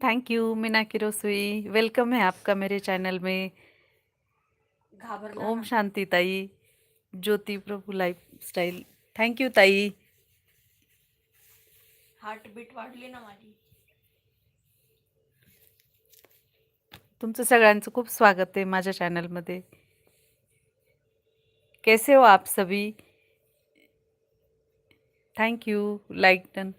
Thank you Meena की रसोई welcome है आपका मेरे चैनल में। ओम शांति ताई Jyoti Prabhu lifestyle thank you ताई। हार्टबीट वाढली ना माझी। तुमचं सगळ्यांचं खूप स्वागत आहे माझ्या चॅनलमध्ये कैसे हो आप सभी? थैंक यू लाइक डन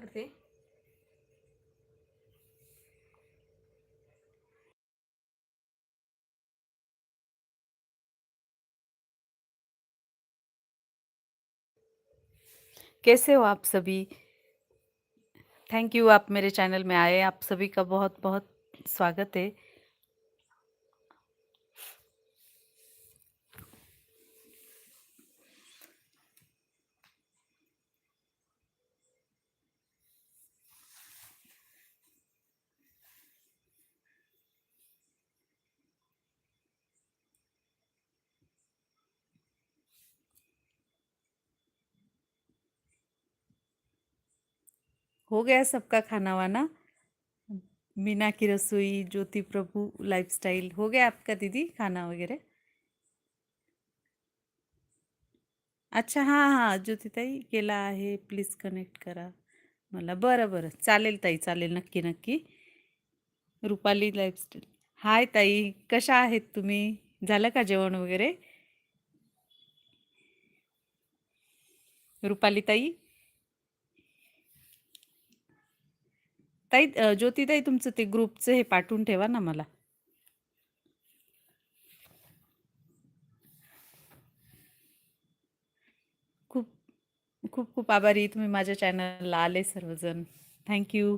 करते. कैसे हो आप सभी? थैंक यू आप मेरे चैनल में आए. आप सभी का बहुत बहुत स्वागत है. हो गया सबका खाना वाना। मीना की रसोई ज्योति प्रभु लाइफस्टाइल हो गया आपका दीदी खाना वगैरह। अच्छा हां हां ज्योतिताई केला आहे प्लीज कनेक्ट करा मला। बरं बरं चालेल ताई चालेल नक्की नक्की। रुपाली लाईफस्टाईल हाय ताई कशा आहेत तुम्ही? झालं का जेवण वगैरे? रुपाली ताई? ताई अ, ज्योतिताई तुमचं ते ग्रुपचं हे पाठवून ठेवा ना मला. खूप खूप खूप आभारी. तुम्ही माझ्या चॅनलला आले सर्वजण. थँक्यू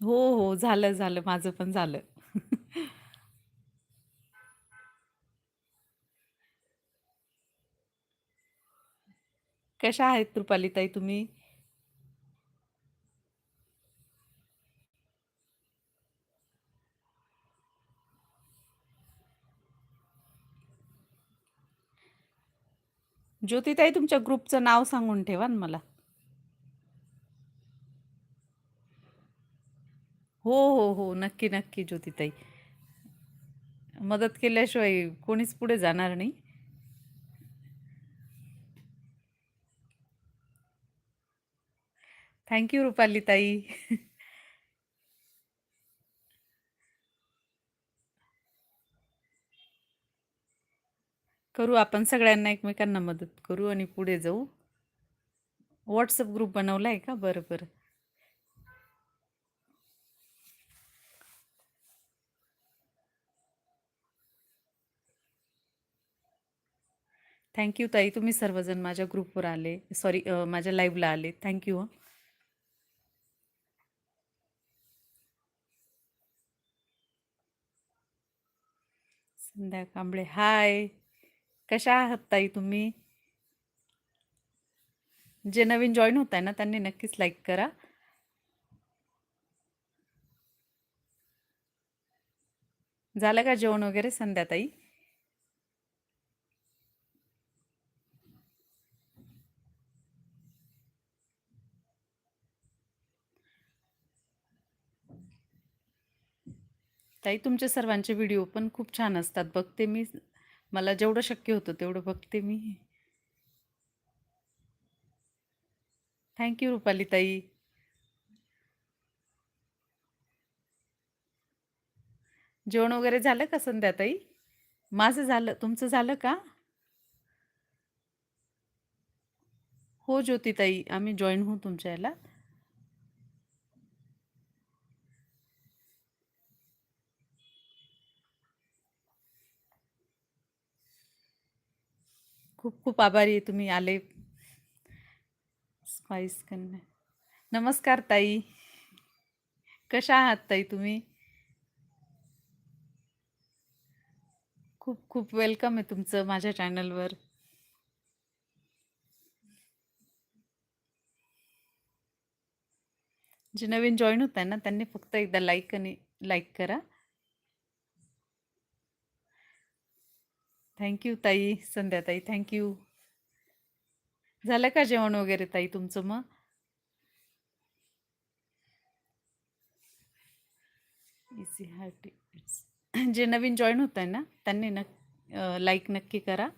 हो हो झालं झालं. माझं पण झालं. कशा आहेत रुपाली तुम्ही? ज्योतिताई तुमच्या ग्रुपचं नाव सांगून ठेवा ना मला. हो हो हो. नक्की नक्की ज्योतिताई. मदत केल्याशिवाय कोणीच पुढे जाणार नाही. थँक्यू रुपाली ताई करू आपण सगळ्यांना एकमेकांना मदत करू आणि पुढे जाऊ. व्हॉट्सअप ग्रुप बनवला आहे का? बरं बरं. थँक्यू ताई. तुम्ही सर्वजण माझ्या ग्रुपवर आले. सॉरी माझ्या लाईव्हला आले. Thank you Sandhya Kamble hi. कशा आहात ताई तुम्ही? जे नवीन जॉईन होत आहे ना त्यांनी नक्कीच लाईक करा. झालं का जेवण वगैरे संध्याताई ताई तुमचे सर्वांचे व्हिडिओ पण खूप छान असतात. बघते मी. मला जेवढं शक्य होतं तेवढं बघते मी. थँक्यू रुपाली ताई. जेवण वगैरे झालं का संध्याताई माझं झालं. तुमचं झालं का? हो ज्योतिताई आम्ही जॉईन होऊ तुमच्या याला. खूप खूप आभारी आहे तुम्ही आले. स्पाईस कन्या नमस्कार ताई. कशा आहात ताई तुम्ही? खूप खूप वेलकम आहे तुमचं माझ्या चॅनलवर जे नवीन जॉईन होत आहे ना त्यांनी फक्त एकदा लाईक आणि लाईक करा. थँक्यू ताई संध्याताई थँक्यू. झालं का जेवण वगैरे ताई तुमचं मग? इसी हार्ट जे नवीन जॉईन होत आहे ना त्यांनी न लाईक नक्की करा.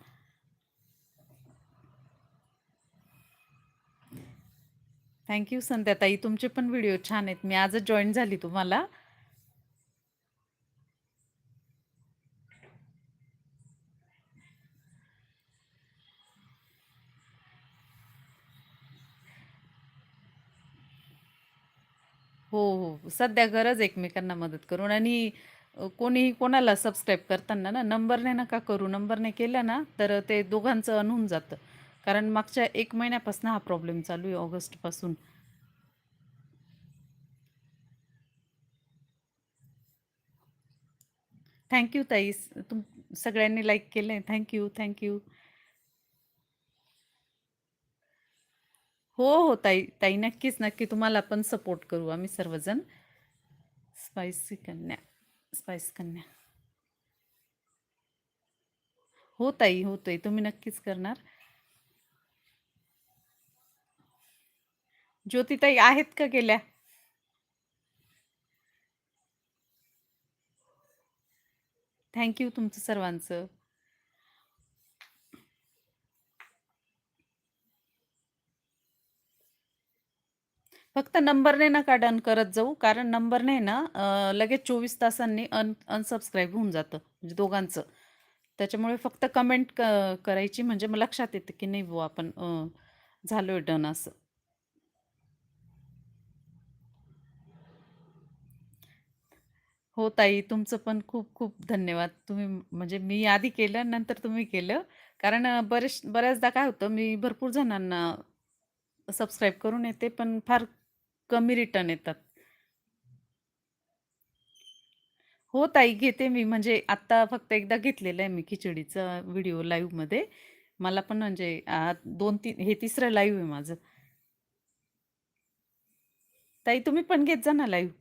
थँक्यू संध्याताई. तुमचे पण व्हिडिओ छान आहेत. मी आजच जॉईन झाली तुम्हाला. हो हो. सध्या गरज एकमेकांना मदत करून आणि अ, कोणीही कोणाला सबस्क्राईब करताना ना नंबरने नका करू. नंबरने केलं ना तर ते दोघांचं अन होऊन जातं. कारण मागच्या एक महिन्यापासून हा प्रॉब्लेम चालू आहे ऑगस्टपासून. थँक्यू ताई. स- तुम सगळ्यांनी लाईक केलं आहे थँक्यू थँक्यू हो हो ताई. ताई नक्कीच नक्की. तुम्हाला पण सपोर्ट करू आम्ही सर्वजण. स्पायसी कन्या. स्पाइस कन्या. हो ताई होतोय तुम्ही नक्कीच करणार. ज्योतिताई आहेत का गेल्या? थँक्यू तुमचं सर्वांचं. फक्त नंबरने नका डन करत जाऊ कारण नंबरने ना लगेच चोवीस तासांनी अन अनसबस्क्राईब होऊन जातं म्हणजे दोघांचं. त्याच्यामुळे फक्त कमेंट क करायची म्हणजे मग लक्षात येतं की नाही बुवा आपण झालो झालोय डन असं. हो ताई तुमचं पण खूप खूप धन्यवाद. तुम्ही म्हणजे मी आधी केलं नंतर तुम्ही केलं. कारण बरेच बऱ्याचदा काय होतं मी भरपूर जणांना सबस्क्राईब करून येते पण फार कमी रिटर्न येतात. हो ताई घेते मी. म्हणजे आत्ता फक्त एकदा घेतलेलं आहे मी खिचडीचा व्हिडिओ लाईव्हमध्ये मला पण म्हणजे आ, दोन तीन हे तिसरं लाईव्ह आहे माझं. ताई तुम्ही पण घेत जा ना लाईव्ह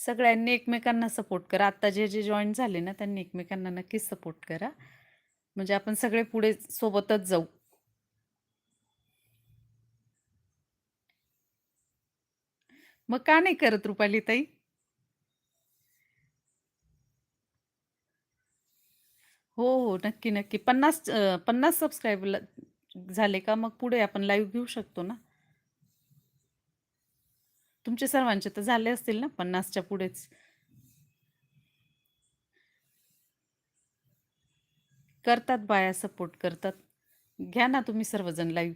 सगळ्यांनी एकमेकांना सपोर्ट करा. आता जे जे जॉईन झाले ना त्यांनी एकमेकांना नक्कीच सपोर्ट करा. म्हणजे आपण सगळे पुढे सोबतच जाऊ. मग का नाही करत रुपाली ताई? हो हो नक्की नक्की. पन्नास पन्नास सबस्क्राईब झाले का? मग पुढे आपण लाईव्ह घेऊ शकतो ना? तुमचे सर्वांचे तर झाले असतील ना पन्नासच्या पुढेच. करतात बाया सपोर्ट करतात. घ्या ना तुम्ही सर्वजण लाईव्ह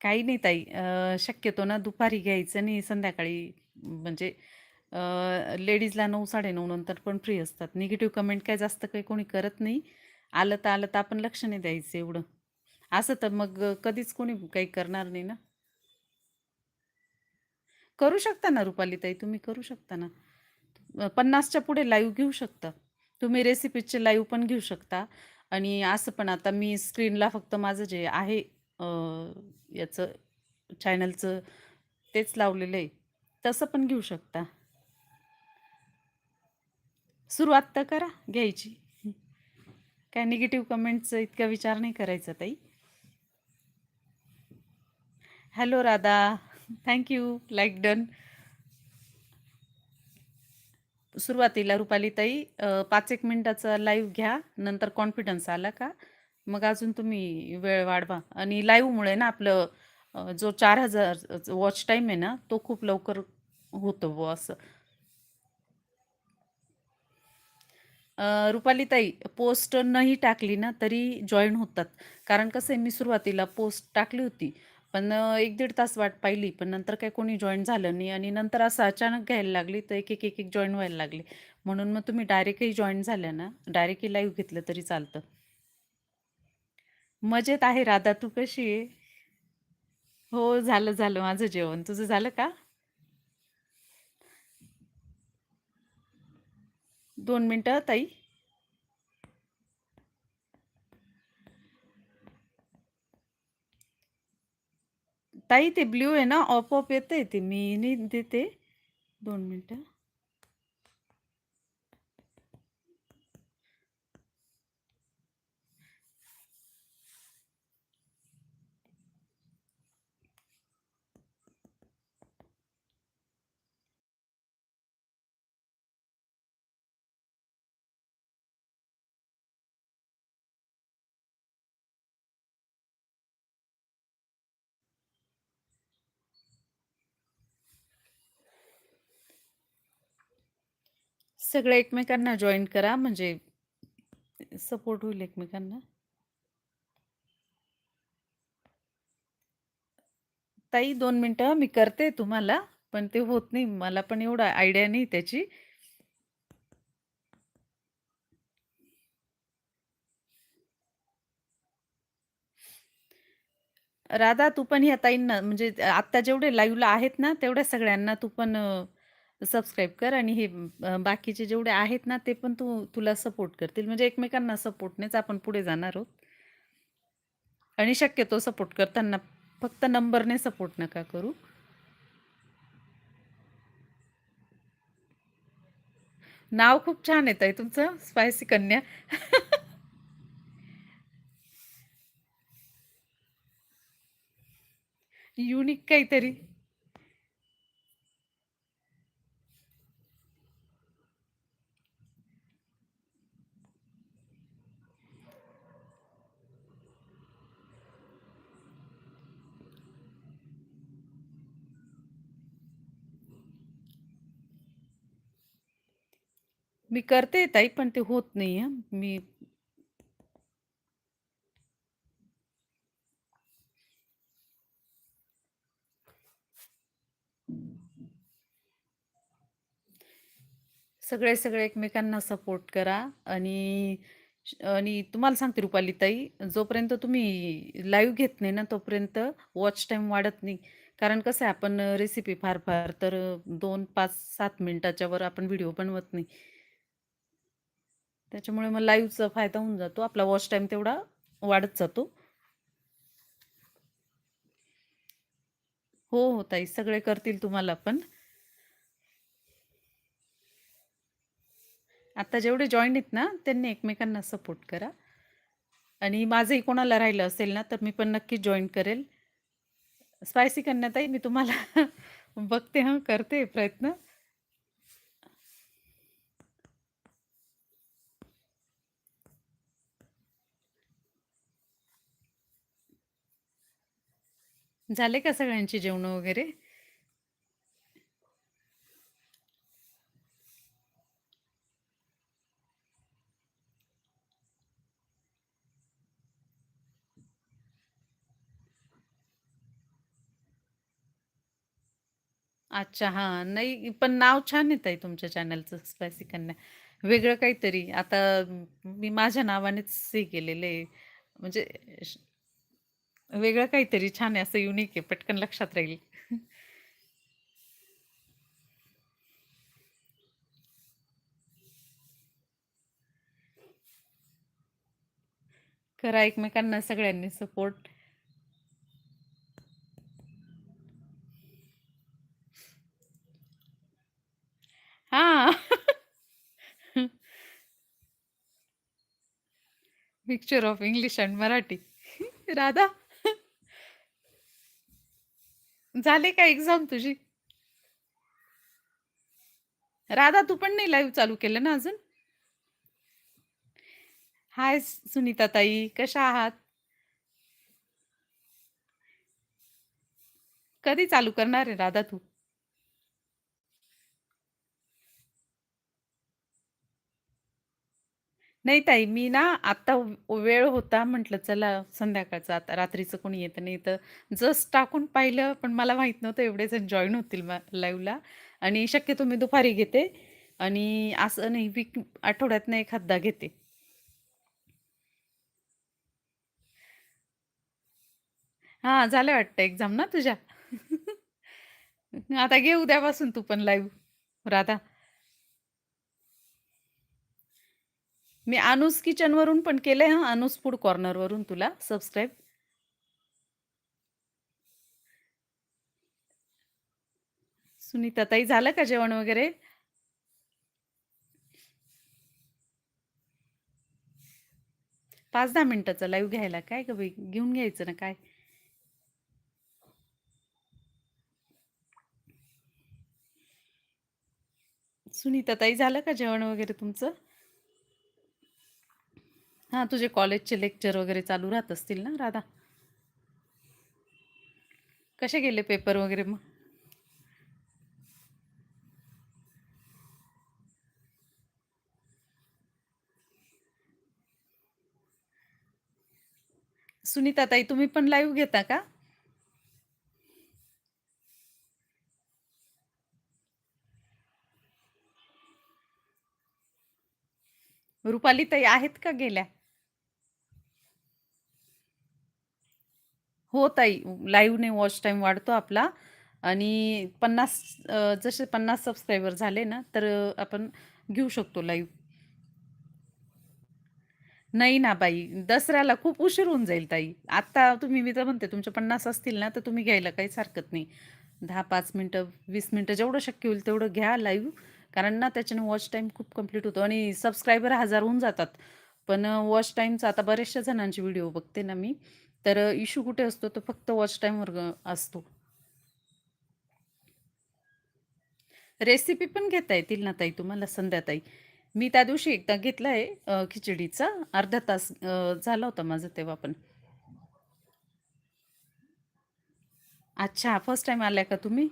काही नाही ताई शक्यतो ना दुपारी घ्यायचं आणि संध्याकाळी म्हणजे लेडीजला नऊ साडेनऊ नंतर पण फ्री असतात. निगेटिव्ह कमेंट काय जास्त काही कोणी करत नाही. आलं तर आलं तर आपण लक्ष नाही द्यायचं एवढं. असं तर मग कधीच कोणी काही करणार नाही ना. करू शकता ना रुपाली ताई तुम्ही करू शकता ना. पन्नासच्या पुढे लाईव्ह घेऊ शकता. तुम्ही रेसिपीचे लाईव्ह पण घेऊ शकता. आणि असं पण आता मी स्क्रीनला फक्त माझं जे आहे याचं चॅनलचं तेच लावलेलं आहे. तसं पण घेऊ शकता. सुरुवात तर करा घ्यायची. काय निगेटिव्ह कमेंटचा इतका विचार नाही करायचा ताई. Hello Radha. Thank you like done सुरुवातीला रुपालीताई पाच एक मिनिटाचा लाईव्ह घ्या नंतर कॉन्फिडन्स आला का? मग अजून तुम्ही वेळ वाढवा. आणि लाईव्हमुळे ना आपलं जो चार हजार वॉच टाईम आहे ना तो खूप लवकर होतो व असं. अ, रुपालीताई पोस्ट नाही टाकली ना तरी जॉईन होतात. कारण कसं आहे मी सुरुवातीला पोस्ट टाकली होती. पण अ, एक दीड तास वाट पाहिली पण नंतर काही कोणी जॉईन झालं नाही. आणि नंतर असं अचानक घ्यायला लागली तर एक एक एक एक जॉईन व्हायला लागले. म्हणून मग तुम्ही डायरेक्टही जॉईन झाल्या ना? डायरेक्टही लाईव्ह घेतलं तरी चालतं. मजेत आहे राधा तू कशी आहे? हो झालं झालं. माझं जेवण. तुझं झालं का? दोन मिनटं ताई. ताई ते ब्ल्यू आहे ना ऑप येते ते. मी नाही देते. दोन मिनटं. सगळे एकमेकांना जॉईन करा म्हणजे सपोर्ट होईल एकमेकांना. ताई दोन मिनटं मी करते तुम्हाला पण ते होत नाही मला पण एवढा आयडिया नाही त्याची. राधा तू पण ह्या ताईंना म्हणजे आत्ता जेवढे लाईव्हला आहेत ना तेवढ्या सगळ्यांना तू पण सबस्क्राईब कर आणि हे बाकीचे जेवढे आहेत ना ते पण तू तुला सपोर्ट करतील. म्हणजे एकमेकांना सपोर्टनेच आपण पुढे जाणार आहोत. आणि शक्यतो सपोर्ट करताना फक्त नंबरने सपोर्ट नका करू. नाव खूप छान येत आहे तुमचं स्पायसी कन्या. युनिक काहीतरी. मी करते ताई पण ते होत नाही मी सगळे सगळे एकमेकांना सपोर्ट करा आणि आणि तुम्हाला सांगते रुपाली ताई जोपर्यंत तुम्ही लाईव्ह घेत नाही ना तोपर्यंत वॉच टाईम वाढत नाही. कारण कसं आहे आपण रेसिपी फार फार तर दोन पाच सात मिनिटाच्या वर आपण व्हिडिओ बनवत नाही. त्याच्यामुळे मग लाईव्हचा फायदा होऊन जातो. आपला वॉच टाईम तेवढा वाढत जातो. हो हो ताई सगळे करतील तुम्हाला पण. आता जेवढे जॉईन आहेत ना त्यांनी एकमेकांना सपोर्ट करा. आणि माझंही कोणाला राहिलं असेल ना तर मी पण नक्की जॉईन करेल. स्पायसी कन्याताई मी तुम्हाला बघते हां करते प्रयत्न. झाले का सगळ्यांची जेवणं वगैरे? अच्छा हां. नाही पण नाव छान येत आहे तुमच्या चॅनलचं स्पायसी कन्या. वेगळं काहीतरी. आता मी माझ्या नावानेच हे केलेलं आहे. म्हणजे श- वेगळं काहीतरी छान आहे असं युनिक आहे पटकन लक्षात राहील. करा एकमेकांना सगळ्यांनी सपोर्ट हा. Mixture of English and Marathi Radha. झाले का एक्झाम तुझी? राधा तू पण नाही लाईव्ह चालू केलं ना अजून? हाय सुनीता ताई कशा आहात? कधी चालू करणार आहे राधा तू? नाही ताई मी ना आता वेळ होता म्हटलं चला संध्याकाळचं आता रात्रीचं कोणी येत नाही. तर जस्ट टाकून पाहिलं पण मला माहीत नव्हतं एवढे जण जॉईन होतील लाईव्हला आणि शक्यतो मी दुपारी घेते. आणि असं नाही वीक आठवड्यातनं एखादा घेते. हां झालं वाटतं एक्झाम ना तुझ्या? आता घे उद्यापासून तू पण लाईव्ह राधा. मी अनुस किचनवरून पण केलंय हां. अनुस फूड कॉर्नरवरून तुला. सबस्क्राईब सुनीता ताई झालं का जेवण वगैरे? पाच दहा मिनिटाचा लाईव्ह घ्यायला. काय ग बाई? घेऊन घ्यायचं ना काय? सुनीता ताई झालं का जेवण वगैरे तुमचं? हां तुझे कॉलेजचे लेक्चर वगैरे चालू राहत असतील ना राधा? कसे गेले पेपर वगैरे मग? सुनीता ताई तुम्ही पण लाईव्ह घेता का? रुपाली ताई आहेत का गेल्या? हो ताई लाईव्हने वॉच टाईम वाढतो आपला. आणि पन्नास जसे पन्नास सबस्क्रायबर झाले ना तर आपण घेऊ शकतो लाईव्ह नाही ना बाई दसऱ्याला खूप उशीर होऊन जाईल ताई. आत्ता तुम्ही मी तर म्हणते तुमचे पन्नास असतील ना तर तुम्ही घ्यायला काहीच हरकत नाही. दहा पाच मिनटं वीस मिनटं जेवढं शक्य होईल तेवढं घ्या लाईव्ह कारण ना त्याच्याने वॉच टाईम खूप कंप्लीट होतो. आणि सबस्क्रायबर हजार होऊन जातात. पण वॉच टाईमचा आता बऱ्याचशा जणांचे व्हिडिओ बघते ना मी. तर इश्यू कुठे असतो? तो फक्त वॉच टाईमवर असतो. रेसिपी पण घेता येतील ना ताई तुम्हाला संध्याताई मी त्या दिवशी एकदा घेतला आहे खिचडीचा. अर्धा तास झाला होता माझं तेव्हा पण. अच्छा फर्स्ट टाईम आल्या का तुम्ही?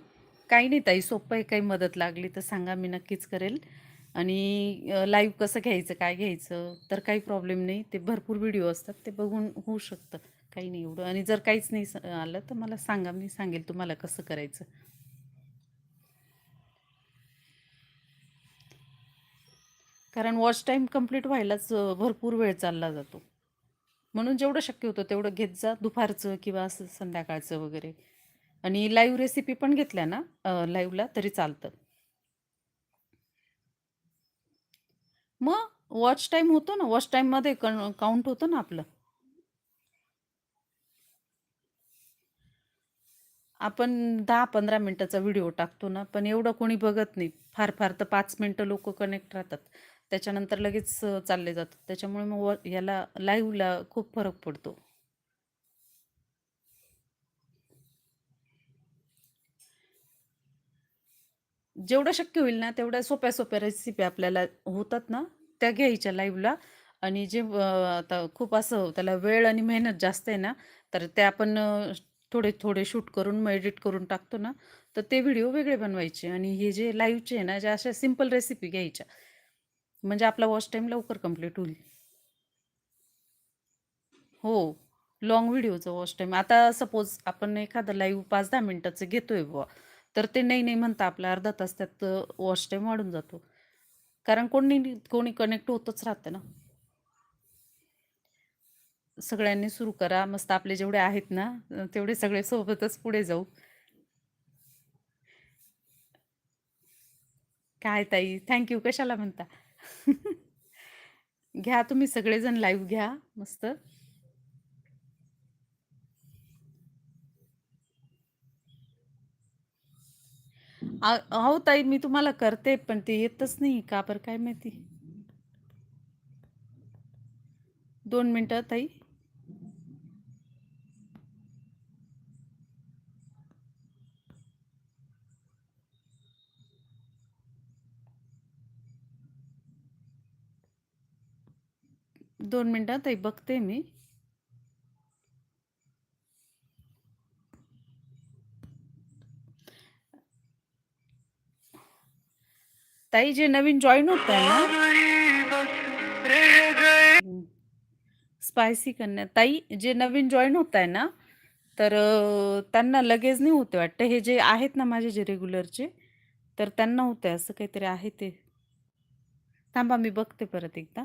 काही नाही ताई सोपं आहे काही मदत लागली तर सांगा मी नक्कीच करेल. आणि लाईव्ह कसं घ्यायचं काय घ्यायचं? तर काही प्रॉब्लेम नाही. ते भरपूर व्हिडिओ असतात ते बघून होऊ शकतं. काही नाही एवढं. आणि जर काहीच नाही आलं तर मला सांगा मी सांगेल तुम्हाला कसं करायचं. कारण वॉच टाईम कंप्लीट व्हायलाच भरपूर वेळ चालला जातो. म्हणून जेवढं शक्य होतं तेवढं घेत जा दुपारचं किंवा असं संध्याकाळचं वगैरे. आणि लाईव्ह रेसिपी पण घेतल्या ना लाईव्हला तरी चालतं. मग वॉच टाईम होतो ना वॉच टाईममध्ये कन काउंट होतं ना आपलं. आपण दहा पंधरा मिनटाचा व्हिडिओ टाकतो ना पण एवढं कोणी बघत नाही. फार फार तर पाच मिनटं लोक कनेक्ट राहतात. त्याच्यानंतर लगेच चालले जातात. त्याच्यामुळे मग व- याला लाईव्हला खूप फरक पडतो. जेवढं शक्य होईल ना तेवढ्या सोप्या सोप्या रेसिपी आपल्याला होतात ना त्या घ्यायच्या लाईव्हला आणि जे आता खूप असं त्याला वेळ आणि मेहनत जास्त आहे ना तर ते आपण थोडे थोडे शूट करून मग एडिट करून टाकतो ना तर ते व्हिडिओ वेगळे बनवायचे आणि हे जे लाईव्हचे आहे ना ज्या अशा सिंपल रेसिपी घ्यायच्या म्हणजे आपला वॉच टाईम लवकर कंप्लीट होईल. हो लॉंग व्हिडिओचं वॉच टाईम. आता सपोज आपण एखादं लाईव्ह पाच दहा मिनटाचं घेतोय बुवा तर ते नाही नाही म्हणता आपला अर्धा तास त्यात वॉच टाईम वाढून जातो. कारण कोणी कोणी कनेक्ट होतच राहतं ना. सगळ्यांनी सुरू करा. मस्त आपले जेवढे आहेत ना तेवढे सगळे सोबतच पुढे जाऊ. काय ताई? थँक्यू कशाला म्हणता? घ्या तुम्ही सगळेजण लाईव्ह घ्या. मस्त. अहो ताई मी तुम्हाला करते पण ते येतच नाही. का बरं? काय माहिती? दोन मिनटं ताई. दोन मिनटात ताई बघते मी. ताई जे नवीन जॉईन होत आहे ना? स्पायसी कन्या. ताई जे नवीन जॉईन होत आहे ना तर त्यांना लगेच नाही होते वाटतं. हे जे आहेत ना माझे जे रेग्युलरचे तर त्यांना होते असं काहीतरी आहे ते. थांबा मी बघते परत एकदा.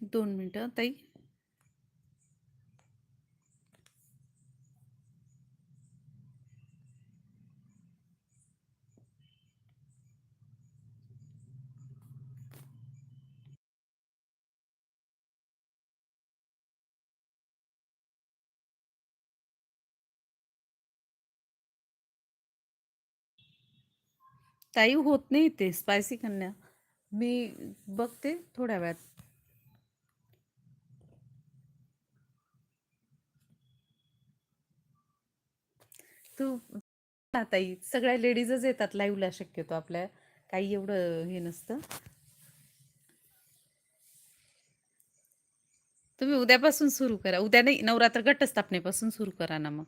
दोन मिनटं ताई. ताई होत नाही ते. स्पायसी कन्या. मी बघते थोड्या वेळात. तू ना ताई सगळ्या लेडीजच येतात लाईव्हला शक्यतो आपल्या. काही एवढं हे नसतं. तुम्ही उद्यापासून सुरू करा. उद्या नाही नवरात्र घटस्थापनेपासून सुरू करा ना मग.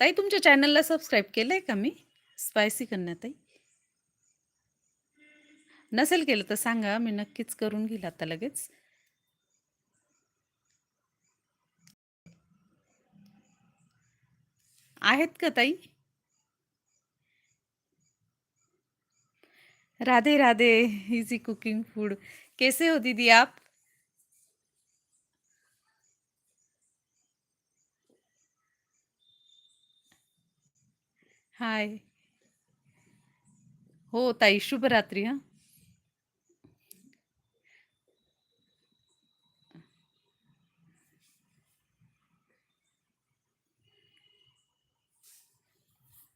ताई तुमच्या चॅनलला सबस्क्राईब केलंय का मी? स्पायसी कन्या ताई. नसेल केलं तर सांगा मी नक्कीच करून घेईल आता लगेच. आहेत का ताई? Radhe Radhe easy cooking food कैसे हो दीदी आप? हाय हो ताई शुभरात्री हा.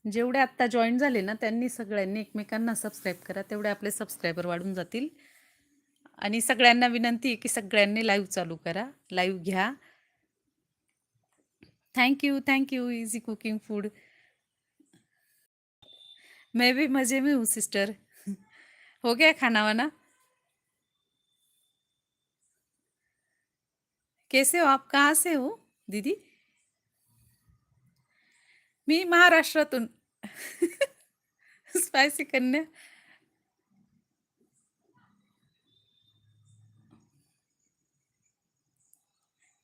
जेवढे आत्ता जॉईन झाले ना त्यांनी सगळ्यांनी एकमेकांना सबस्क्राईब करा तेवढे आपले सबस्क्रायबर वाढून जातील. आणि सगळ्यांना विनंती आहे की सगळ्यांनी लाईव्ह चालू करा लाईव्ह घ्या. Thank you thank you easy cooking food मैं भी मज़े में हूँ सिस्टर हो गया खाना वाना? कैसे हो आप? कहाँ से हो दीदी? मी महाराष्ट्रातून. स्पायसी कन्या.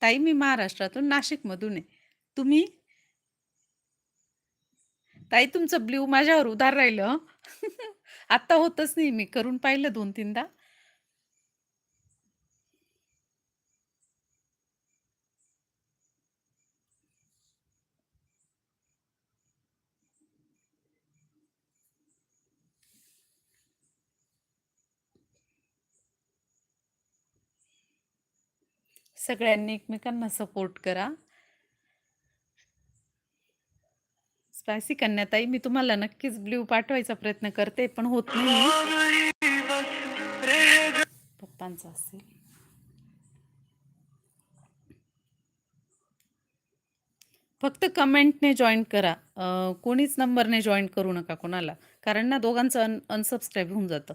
ताई मी महाराष्ट्रातून नाशिकमधून आहे. तुम्ही? ताई तुमचं ब्ल्यू माझ्यावर उधार राहिलं. आता आत्ता होतच नाही. मी करून पाहिलं दोन तीनदा सगळ्यांनी एकमेकांना सपोर्ट करा. स्पायसी कन्याताई मी तुम्हाला नक्कीच ब्ल्यू पाठवायचा प्रयत्न करते पण होत नाही. पप्पांचा असेल. फक्त कमेंटने जॉईन करा. कोणीच नंबरने जॉईन करू नका कोणाला. कारण ना दोघांचं अन अनसबस्क्राईब होऊन जातं.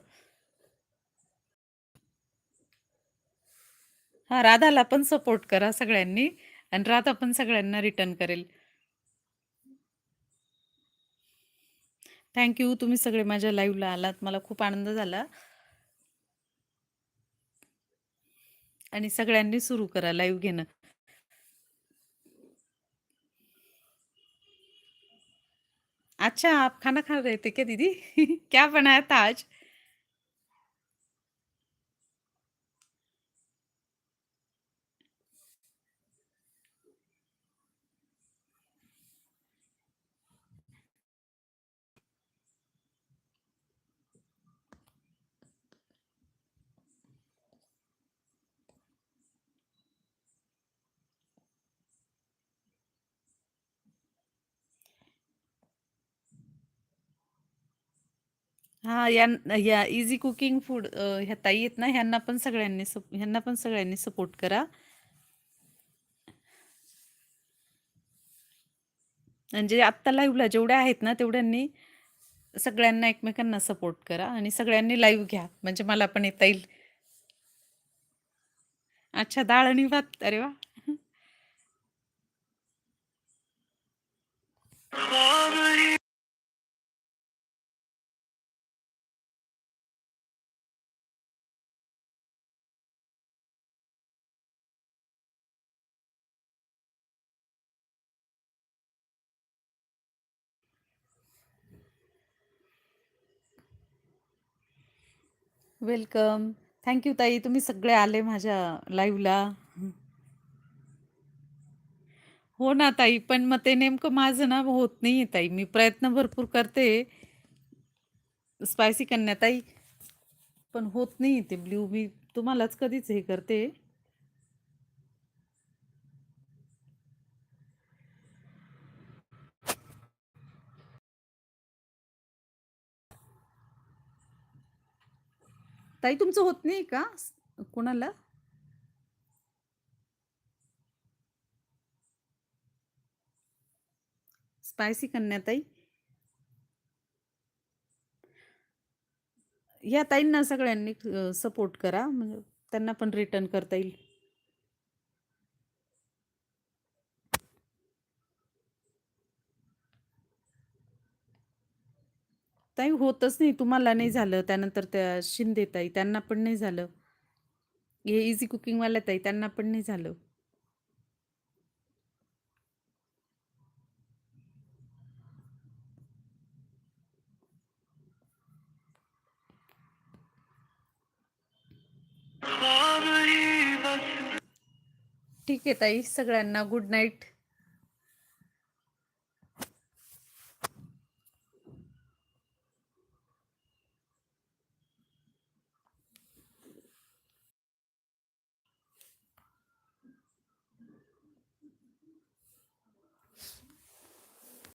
हा राधाला पण सपोर्ट करा सगळ्यांनी आणि राधा पण सगळ्यांना रिटर्न करेल. थँक्यू तुम्ही सगळे माझ्या लाईव्हला आलात. मला खूप आनंद झाला. आणि सगळ्यांनी सुरू करा लाईव्ह घेणं. अच्छा आप खाना खा रहे थे क्या दीदी? क्या बनाया था आज? हा या या इझी कुकिंग फूड ह्या ताई आहेत ना ह्यांना पण सगळ्यांनी सप ह्यांना पण सगळ्यांनी सपोर्ट करा. म्हणजे आत्ता लाईव्हला जेवढ्या आहेत ना तेवढ्यांनी सगळ्यांना एकमेकांना सपोर्ट करा आणि सगळ्यांनी लाईव्ह घ्या. म्हणजे मला पण येता येईल. अच्छा डाळ आणि भात. अरे वा. वेलकम. थँक्यू ताई. तुम्ही सगळे आले माझ्या लाईव्हला हो ना ताई. पण मग ते नेमकं माझं ना होत नाही ताई. मी प्रयत्न भरपूर करते. स्पायसी कन्या ताई. पण होत नाही ते ब्ल्यू मी तुम्हालाच कधीच हे करते. ताई तुमचं होत नाही का? कोणाला? स्पायसी कन्या ताई. या ताईंना सगळ्यांनी सपोर्ट करा. म्हणजे त्यांना पण रिटर्न करता येईल. ताई होतच नाही तुम्हाला नाही झालं. त्यानंतर त्या शिंदे ताई त्यांना पण नाही झालं. हे इझी कुकिंगवाल्या ताई त्यांना पण नाही झालं. ठीक आहे ताई सगळ्यांना गुड नाईट